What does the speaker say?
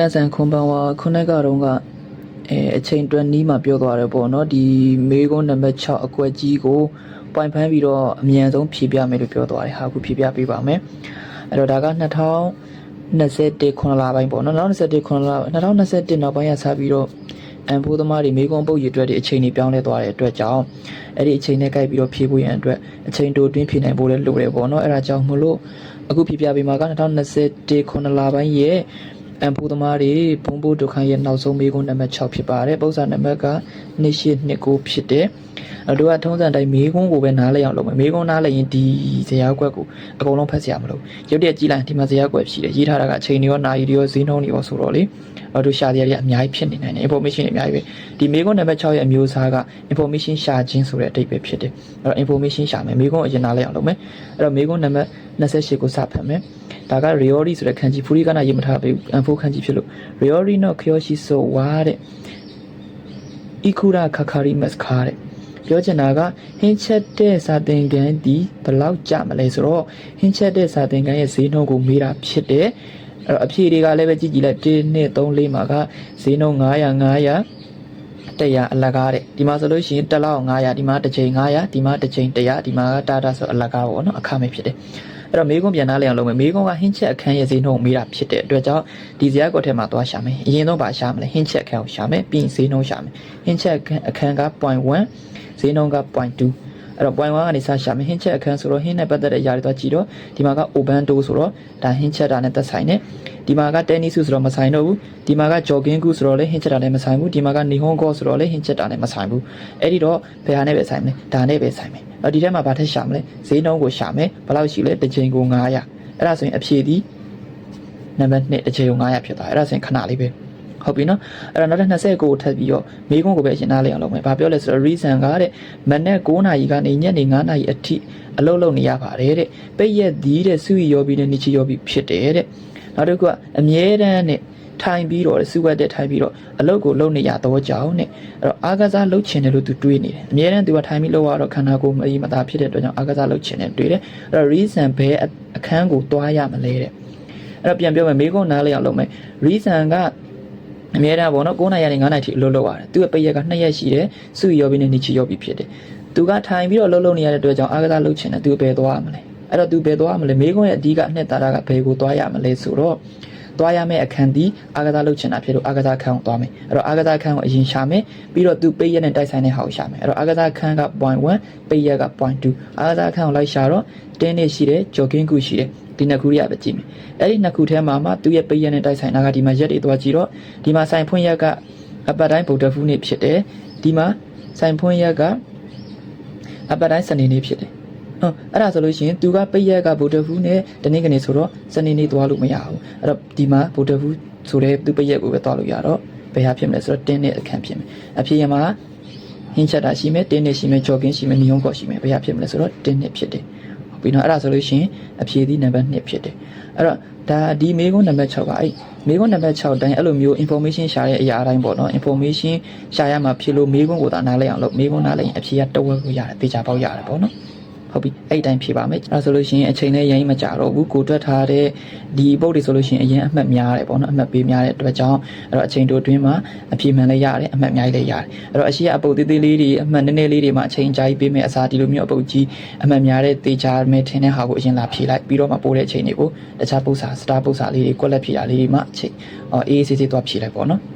နာဆန်ခွန်ပန်ဝါခုနကတုန်းကအဲအချိန်တွင်းနီးမှပြောသွားတယ်ပေါ့နော်ဒီမေကွန်းနံပါတ်6အကွက်ကြီးကိုပိုင်ဖမ်းပြီးတော့အမြန်ဆုံးဖြည့်ပြမယ်လို့ပြောသွားတယ်ဟာခုဖြည့်ပြပေးပါမယ်အဲ့တော့ဒါက2021ခုနှစ်လပိုင်းပေါ့နော်2021ခုနှစ်လ2021နောက်ပိုင်းရစပြီးတော့အန်ဖိုးသမားတွေမေကွန်းပုတ်ရည်အတွက်ဒီအချိန်တွေပြောင်းလဲသွားတဲ့အတွက်ကြောင့်အဲ့ဒီအချိန်နဲ့ကိုက်ပြီးတော့ဖြည့်ဖို့ရန်အတွက်အချိန်တိုတွင်းဖြည့်နိုင်ဖို့လည်းလိုတယ်ပေါ့နော်အဲ့ဒါကြောင့်မလို့အခုဖြည့်ပြပေးမှာက2021ခုနှစ်လပိုင်းရဲ့ အန်ဖူသမားတွေဘုံဘိုးဒုက္ခရဲ့နောက်ဆုံးမေးခွန်းနံပါတ်6ဖြစ်ပါတယ်ပု္ပ္ပစာနံပါတ်က2829ဖြစ်တယ်အဲ့တော့ထုံးစံတိုင်းမေးခွန်းကိုပဲနားလည်အောင်လုပ်မယ်မေးခွန်းနားလည်ရင်ဒီဇာတ်ကွက်ကိုအကုန်လုံးဖတ်စရာမလိုရုပ်တရက်ကြည့်လိုက်ဒီမှာဇာတ်ကွက်ရှိတယ်ရေးထားတာကအချိန်တွေရောနာရီတွေရောဈေးနှုန်းတွေရောဆိုတော့လေအဲ့တို့ရှာတရားတွေအများကြီးဖြစ်နေနိုင်တယ် information တွေအများကြီးပဲဒီမေးခွန်းနံပါတ်6ရဲ့အမျိုးအစားက information ရှာခြင်းဆိုတဲ့အဓိပ္ပာယ်ဖြစ်တယ်အဲ့တော့ information ရှာမယ်မေးခွန်းအရင်နားလည်အောင်လုပ်မယ်အဲ့တော့မေးခွန်းနံပါတ်28ကိုစဖတ်မယ်ဒါက Riori ဆိုတဲ့ခန်းကြီးဖူရီကနာရေးမထားပေးဘူးအန်ဖိုခန်းကြီးဖြစ်လို့ Riori no Kyoshi so wa တဲ့ Ikura Kakari Maska တဲ့ပြောချင်တာကဟင်းချက်တဲ့စာသင်ခန်းဒီဘယ်လောက်ကြမလဲဆိုတော့ဟင်းချက်တဲ့စာသင်ခန်းရဲ့ဈေးနှုန်းကိုမေးတာဖြစ်တယ်အဲ့တော့အဖြေတွေကလည်းပဲကြည့်ကြည့်လိုက်1 2 3 4မှာကဈေးနှုန်း900 900 100အလကားတဲ့ဒီမှာဆိုလို့ရှိရင်တစ်လောက်900ဒီမှာတစ်ချိန်900ဒီမှာတစ်ချိန်100ဒီမှာကတာတာဆိုအလကားပေါ့နော်အခမဲ့ဖြစ်တယ် အဲ့တော့မေးခွန်းပြန်နားလည်အောင်လုပ်မယ်မေးခွန်းကဟင်းချက်အခန်းရဲ့ဈေးနှုန်းကိုမေးတာဖြစ်တဲ့အတွက်ကြောင့်ဒီဇာတ်ကွက်ထဲမှာသွားရှာမယ်အရင်ဆုံးပါရှာမယ်ဟင်းချက်အခန်းကိုရှာမယ်ပြီးရင်ဈေးနှုန်းရှာမယ်ဟင်းချက်အခန်းက0.1ဈေးနှုန်းက0.2 အဲ့တော့ point 1ကနေစရှာမယ်ဟင်းချက်အခန်းဆိုတော့ဟင်းနဲ့ပတ်သက်တဲ့အရာတွေသွားကြည့်တော့ဒီမှာက open door ဆိုတော့ဒါဟင်းချက်တာနဲ့သက်ဆိုင်တယ်ဒီမှာက tennis ဆိုတော့မဆိုင်တော့ဘူးဒီမှာက jogging ကူဆိုတော့လည်းဟင်းချက်တာနဲ့မဆိုင်ဘူးဒီမှာက nihon go ဆိုတော့လည်းဟင်းချက်တာနဲ့မဆိုင်ဘူးအဲ့ဒီတော့ဘယ်ဟာနဲ့ပဲဆိုင်မလဲဒါနဲ့ပဲဆိုင်မယ်အဲ့ဒီထဲမှာဘာထက်ရှာမလဲဈေးနှုန်းကိုရှာမယ်ဘယ်လောက်ရှိလဲတစ်ချိန်ကို900အဲ့ဒါဆိုရင်အဖြေဒီနံပါတ်1တစ်ချိန်ကို900ဖြစ်သွားအဲ့ဒါဆိုရင်ခဏလေးပဲ ဟုတ်ပြီနော်အဲ့တော့နောက်ထပ်29ကိုထပ်ပြီးတော့မေးခွန်းကိုပဲရှင်းသားလေးအောင်လုပ်မယ်။ဘာပြောလဲဆိုတော့ reason ကတဲ့မနေ့9နာရီကနေညနေ9နာရီအထိအလုပ်လုပ်နေရပါတယ်တဲ့။ပိတ်ရက်သီးတဲ့စုရီယောဘီနဲ့နိချီယောဘီဖြစ်တယ်တဲ့။နောက်တစ်ခုကအမြဲတမ်းနဲ့ထိုင်ပြီးတော့စုဝက်တဲ့ထိုင်ပြီးတော့အလုပ်ကိုလုပ်နေရတော့ကြောင်းနဲ့အဲ့တော့အာကစားလုပ်ချင်တယ်လို့သူတွေးနေတယ်။အမြဲတမ်းသူကထိုင်ပြီးလုပ်ရတော့ခန္ဓာကိုယ်မအီမသာဖြစ်တဲ့အတွက်ကြောင့်အာကစားလုပ်ချင်တယ်တွေးတယ်။အဲ့တော့ reason ဘယ်အခန်းကိုတွားရမလဲတဲ့။အဲ့တော့ပြန်ပြောမယ်မေးခွန်းနားလည်အောင်လုပ်မယ်။ reason က အများအားပေါ့နော်9နိုင်ရနေ9နိုင်ထိအလုပ်လုပ်ရတယ်သူ့ရဲ့ပိတ်ရက်က2ရက်ရှိတယ်စုရောပြီးနဲ့နေချီရောပြီးဖြစ်တယ်သူကထိုင်ပြီးတော့လှုပ်လှုပ်နေရတဲ့အတွက်ကြောင့်အာကစားလုပ်ချင်တယ်သူဘယ်သွားရမလဲအဲ့တော့သူဘယ်သွားရမလဲမိခွန်းရဲ့အဓိကအနှစ်သာရကဘယ်ကိုသွားရမလဲဆိုတော့သွားရမယ့်အခန်းဒီအာကစားလုပ်ချင်တာဖြစ်လို့အာကစားခန်းကိုသွားမယ်အဲ့တော့အာကစားခန်းကိုအရင်ရှာမယ်ပြီးတော့သူပိတ်ရက်နဲ့တိုက်ဆိုင်တဲ့ဟာကိုရှာမယ်အဲ့တော့အာကစားခန်းက0.1ပိတ်ရက်က0.2အာကစားခန်းကိုလိုက်ရှာတော့တင်းနေရှိတယ်ဂျော်ကင်းကူရှိတယ် ဒီနှစ်ခုရပဲကြည့်မယ်အဲ့ဒီနှစ်ခုထဲမှာမှသူ့ရဲ့ပိတ်ရက်နဲ့တိုက်ဆိုင်တာကဒီမှာရက်တွေသွားကြည့်တော့ဒီမှာဆိုင်ဖွင့်ရက်ကအပတ်တိုင်းဗုဒ္ဓဖူးနေ့ဖြစ်တယ်ဒီမှာဆိုင်ဖွင့်ရက်ကအပတ်တိုင်းစနေနေ့ဖြစ်တယ်ဟုတ်အဲ့ဒါဆိုလို့ရှိရင်သူကပိတ်ရက်ကဗုဒ္ဓဖူးနဲ့တနေ့ကနေဆိုတော့စနေနေ့သွားလို့မရဘူးအဲ့တော့ဒီမှာဗုဒ္ဓဖူးဆိုတဲ့သူပိတ်ရက်ကိုပဲသွားလို့ရတော့ဘယ်ဟာဖြစ်မလဲဆိုတော့တင်းနဲ့အခန့်ဖြစ်မယ်အဖြစ်ရမှာဟင်းချက်တာရှိမယ်တင်းနဲ့ရှိမယ်ဂျော်ကင်းရှိမယ်နီယွန်ကော့ရှိမယ်ဘယ်ဟာဖြစ်မလဲဆိုတော့တင်းနဲ့ဖြစ်တယ်ဟုတ် ပြီနော်အဲ့ဒါဆိုလို့ရှိရင်အဖြေဒီနံပါတ်2ဖြစ်တယ်အဲ့တော့ဒါဒီမေကွန်းနံပါတ်6ကအဲ့မေကွန်းနံပါတ်6တိုင်းအဲ့လိုမျိုး information ရှာတဲ့အရာအတိုင်းပေါ့နော် information ရှာရမှာဖြစ်လို့မေကွန်းကိုသာနားလဲအောင်လို့မေကွန်းနားလဲရင်အဖြေကတဝက်ကိုရတယ်တေချာပေါက်ရတယ်ပေါ့နော် ဟုတ်ပြီအဲ့အတိုင်းဖြေပါမယ်အဲ့ဆိုလို့ရှိရင်အချိန်နဲ့ရိုင်းမကြတော့ဘူးကိုတွက်ထားတဲ့ဒီပုတ်တွေဆိုလို့ရှိရင်အရင်အမှတ်များတယ်ပေါ့နော်အမှတ်ပေးများတဲ့အတွက်ကြောင့်အဲ့တော့အချိန်တိုအတွင်းမှာအဖြေမှန်လည်းရတယ်အမှတ်အများကြီးလည်းရတယ်အဲ့တော့အရှိကအပုတ်သေးသေးလေးတွေအမှတ်နည်းနည်းလေးတွေမှာအချိန်အကြာကြီးပေးမယ်အစားဒီလိုမျိုးအပုတ်ကြီးအမှတ်များတဲ့တေချာမဲ့ထင်းတဲ့ဟာကိုအရင်လာဖြေလိုက်ပြီးတော့မှပို့တဲ့အချိန်တွေကိုတခြားပု္ပ္ပစာစတာပု္ပ္ပစာလေးတွေကွက်လက်ဖြေတာလေးတွေမှအချိန်အော်အေးအေးဆေးဆေးသွားဖြေလိုက်ပေါ့နော်